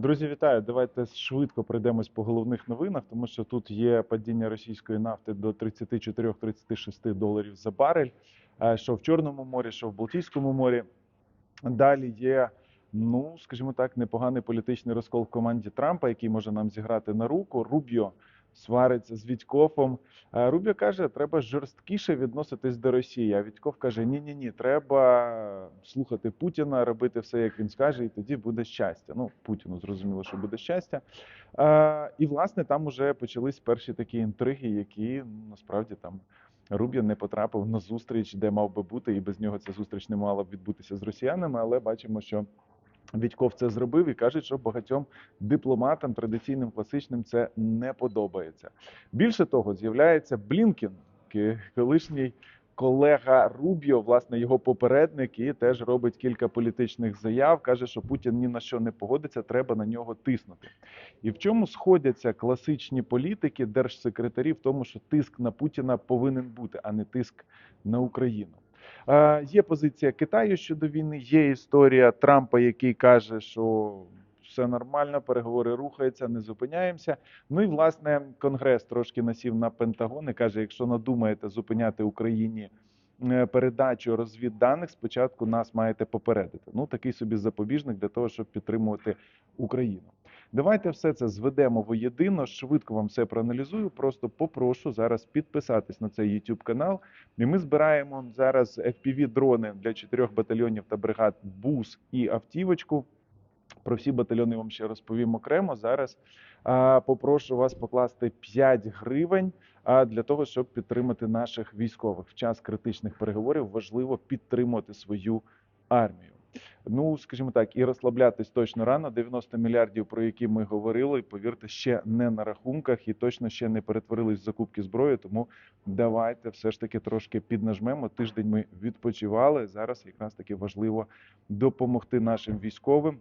Друзі, вітаю! Давайте швидко пройдемось по головних новинах, тому що тут є падіння російської нафти до 34-36 доларів за барель, е, що в Чорному морі, що в Балтійському морі. Далі є, ну скажімо так, непоганий політичний розкол в команді Трампа, який може нам зіграти на руку. Рубіо свариться з Вітькофом. Е, Рубіо каже, треба жорсткіше відноситись до Росії. А Вітьков каже: ні, ні, ні, треба слухати Путіна, робити все, як він скаже, і тоді буде щастя. Ну, Путіну зрозуміло, що буде щастя. Е, І власне там уже почались перші такі інтриги, які насправді там. Рубіо не потрапив на зустріч, де мав би бути, і без нього ця зустріч не мала б відбутися з росіянами. Але бачимо, що Вітьков це зробив і кажуть, що багатьом дипломатам традиційним класичним це не подобається. Більше того, з'являється Блінкін, колишній колега Рубіо, власне, його попередник, і теж робить кілька політичних заяв. каже, що Путін ні на що не погодиться, треба на нього тиснути. І в чому сходяться класичні політики, держсекретарі, в тому, що тиск на Путіна повинен бути, а не тиск на Україну. Е, Є позиція Китаю щодо війни, є історія Трампа, який каже, що все нормально, переговори рухаються, не зупиняємося. Ну і власне Конгрес трошки насів на Пентагон і каже: якщо надумаєте зупиняти Україні е, передачу розвідданих, спочатку нас маєте попередити. Ну такий собі запобіжник для того, щоб підтримувати Україну. Давайте все це зведемо воєдино. Швидко вам все проаналізую. Просто попрошу зараз підписатись на цей YouTube канал. І ми збираємо зараз fpv дрони для чотирьох батальйонів та бригад БУС і автівочку. Про всі батальйони вам ще розповім окремо. Зараз а, попрошу вас покласти 5 гривень а, для того, щоб підтримати наших військових. В час критичних переговорів важливо підтримувати свою армію. Ну, скажімо так, і розслаблятись точно рано. 90 мільярдів, про які ми говорили, повірте, ще не на рахунках і точно ще не перетворились в закупки зброї. Тому давайте все ж таки трошки піднажмемо. Тиждень ми відпочивали. Зараз якраз таки важливо допомогти нашим військовим.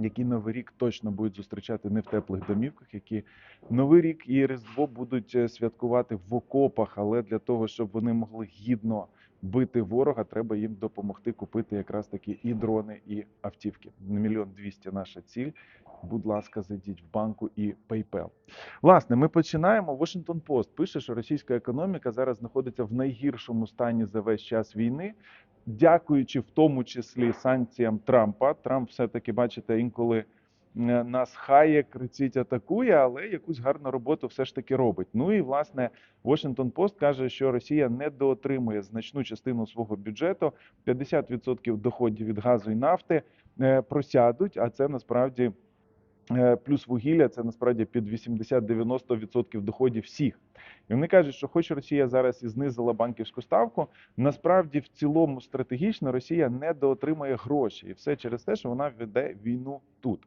Які новий рік точно будуть зустрічати не в теплих домівках, які новий рік і Різдво будуть е, святкувати в окопах, але для того, щоб вони могли гідно бити ворога, треба їм допомогти купити якраз таки і дрони, і автівки. Мільйон двісті наша ціль. Будь ласка, зайдіть в банку і PayPal. Власне, ми починаємо. Washington Post пише, що російська економіка зараз знаходиться в найгіршому стані за весь час війни, дякуючи в тому числі санкціям Трампа. Трамп все-таки, бачите, інколи нас хає, кричить, атакує, але якусь гарну роботу все ж таки робить. Ну і власне Washington Post каже, що Росія недоотримує значну частину свого бюджету. 50% доходів від газу і нафти е, просядуть, а це насправді. Е, Плюс вугілля це насправді під 80-90% доходів всіх. І вони кажуть, що хоч Росія зараз і знизила банківську ставку, насправді в цілому стратегічно Росія недоотримує гроші, і все через те, що вона веде війну тут.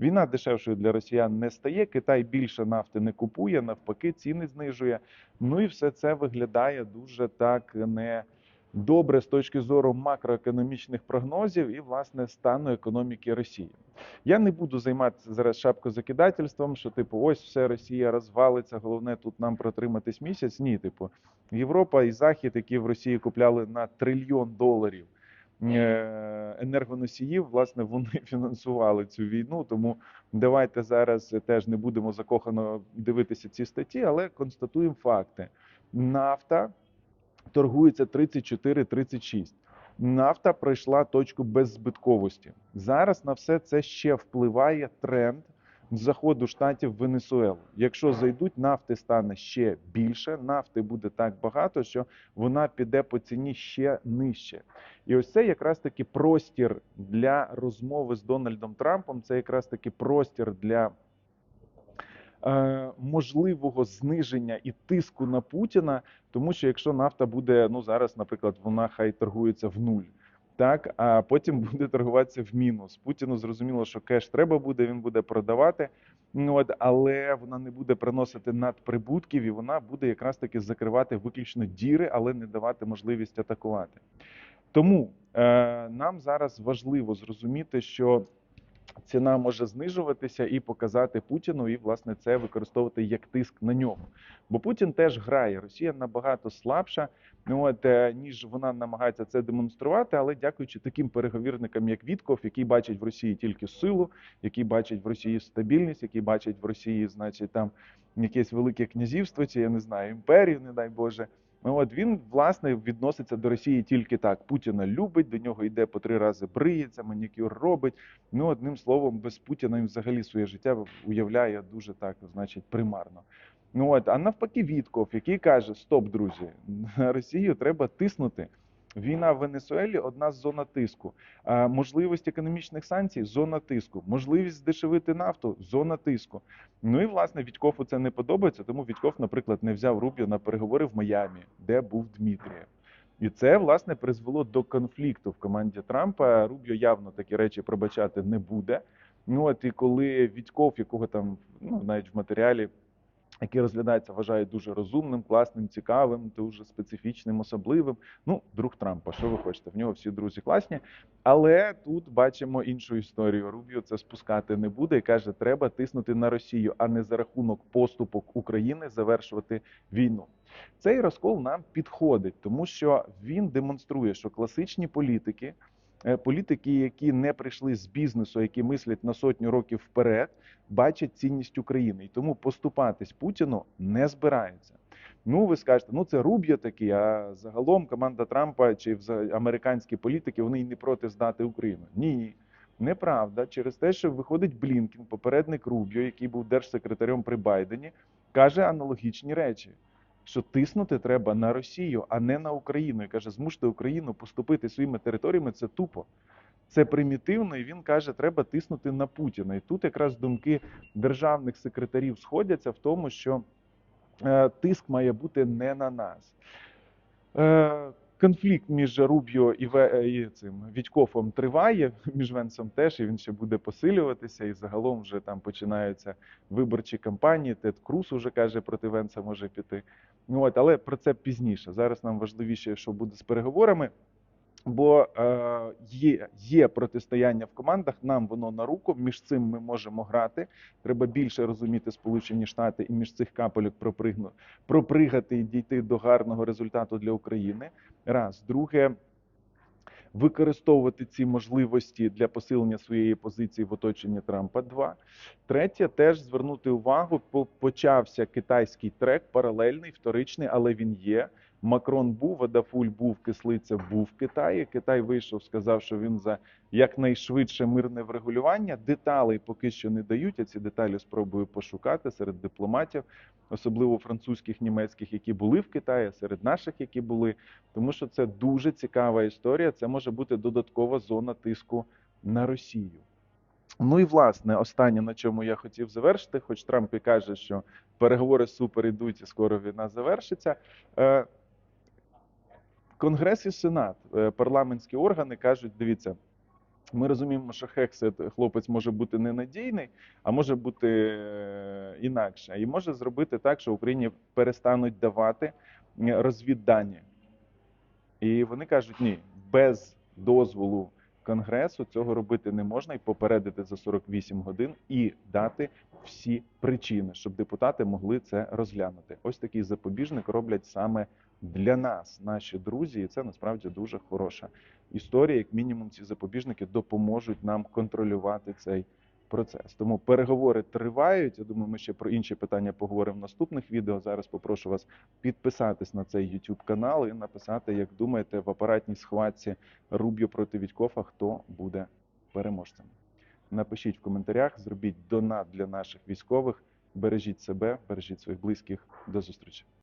Війна дешевшою для росіян не стає. Китай більше нафти не купує, навпаки, ціни знижує. Ну і все це виглядає дуже так не. Добре з точки зору макроекономічних прогнозів і власне стану економіки Росії. Я не буду займатися зараз шапкозакидательством, що типу, ось все Росія розвалиться. Головне тут нам протриматись місяць. Ні, типу, Європа і Захід, які в Росії купляли на трильйон доларів е, енергоносіїв, власне, вони фінансували цю війну. Тому давайте зараз теж не будемо закохано дивитися ці статті, але констатуємо факти. Нафта торгується 34-36. Нафта пройшла точку беззбитковості. Зараз на все це ще впливає тренд заходу штатів в Венесуелу. Якщо зайдуть, нафти стане ще більше. Нафти буде так багато, що вона піде по ціні ще нижче. І ось це якраз таки простір для розмови з Дональдом Трампом. Це якраз таки простір для можливого зниження і тиску на Путіна, тому що якщо нафта буде, ну зараз, наприклад, вона хай торгується в нуль. Так, а потім буде торгуватися в мінус. Путіну зрозуміло, що кеш треба буде, він буде продавати. Ну от, але вона не буде приносити надприбутків, і вона буде якраз таки закривати виключно діри, але не давати можливість атакувати. Тому е, нам зараз важливо зрозуміти, що ціна може знижуватися і показати Путіну, і власне це використовувати як тиск на нього. Бо Путін теж грає. Росія набагато слабша, от е, ніж вона намагається це демонструвати. Але дякуючи таким переговірникам, як Вітков, який бачить в Росії тільки силу, який бачить в Росії стабільність, який бачить в Росії, значить, там якесь велике князівство, чи я не знаю, імперію, не дай Боже. Ну, от він власне відноситься до Росії тільки так. Путіна любить, до нього йде по три рази бриється, манікюр робить. Ну, одним словом, без Путіна він взагалі своє життя уявляє дуже так, значить, примарно. Ну от, а навпаки, Вітков, який каже: Стоп, друзі, на Росію треба тиснути. Війна в Венесуелі одна з зона тиску. Можливість економічних санкцій зона тиску. Можливість здешевити нафту зона тиску. Ну і власне Вітькову це не подобається, тому Вітьков, наприклад, не взяв Рубіо на переговори в Майамі, де був Дмитрієв. І це власне призвело до конфлікту в команді Трампа. Рубіо явно такі речі пробачати не буде. Ну от і коли Вітьков, якого там ну навіть в матеріалі. Який розглядається, вважають дуже розумним, класним, цікавим, дуже специфічним, особливим. Ну, друг Трампа, що ви хочете? В нього всі друзі класні. Але тут бачимо іншу історію. Рубіо це спускати не буде і каже, треба тиснути на Росію, а не за рахунок поступок України завершувати війну. Цей розкол нам підходить, тому що він демонструє, що класичні політики. Е, Політики, які не прийшли з бізнесу, які мислять на сотню років вперед, бачать цінність України, і тому поступатись Путіну не збираються. Ну, ви скажете, ну це Руб'я такий, а загалом команда Трампа чи американські політики вони й не проти здати Україну. Ні, неправда. Через те, що виходить Блінкін, попередник Руб'ю, який був держсекретарем при Байдені, каже аналогічні речі. Що тиснути треба на Росію, а не на Україну. І каже, змусити Україну поступити своїми територіями це тупо. Це примітивно, і він каже, треба тиснути на Путіна. І тут якраз думки державних секретарів сходяться в тому, що е, тиск має бути не на нас. Е, конфлікт між Рубіо і, Ве- і цим Відькофом триває, між Венсом теж, і він ще буде посилюватися. І загалом вже там починаються виборчі кампанії. Тед Круз уже каже, проти Венса може піти. Ну, от, але про це пізніше. Зараз нам важливіше, що буде з переговорами. Бо е, є, є протистояння в командах, нам воно на руку. Між цим ми можемо грати. Треба більше розуміти Сполучені Штати і між цих капелюк пропригну, пропригати і дійти до гарного результату для України. Раз, друге, використовувати ці можливості для посилення своєї позиції в оточенні Трампа. Два. Третє, теж звернути увагу. Почався китайський трек, паралельний, вторичний, але він є. Макрон був, Адафуль був, Кислиця був в Китаї. Китай вийшов, сказав, що він за якнайшвидше мирне врегулювання. Деталей поки що не дають. Я ці деталі спробую пошукати серед дипломатів, особливо французьких, німецьких, які були в Китаї, серед наших, які були. Тому що це дуже цікава історія. Це може бути додаткова зона тиску на Росію. Ну і власне, останнє, на чому я хотів завершити, хоч Трамп і каже, що переговори супер ідуть і скоро війна завершиться. Конгрес і Сенат, е, парламентські органи кажуть: дивіться, ми розуміємо, що Хексет хлопець може бути ненадійний, а може бути е, інакше. І може зробити так, що Україні перестануть давати е, розвіддані. І вони кажуть: ні, без дозволу Конгресу цього робити не можна і попередити за 48 годин і дати всі причини, щоб депутати могли це розглянути. Ось такий запобіжник роблять саме для нас, наші друзі, і це насправді дуже хороша історія. Як мінімум, ці запобіжники допоможуть нам контролювати цей процес. Тому переговори тривають. Я думаю, ми ще про інші питання поговоримо в наступних відео. Зараз попрошу вас підписатись на цей YouTube канал і написати, як думаєте, в апаратній схватці Рубіо проти Відькофа, хто буде переможцем. Напишіть в коментарях, зробіть донат для наших військових. Бережіть себе, бережіть своїх близьких. До зустрічі.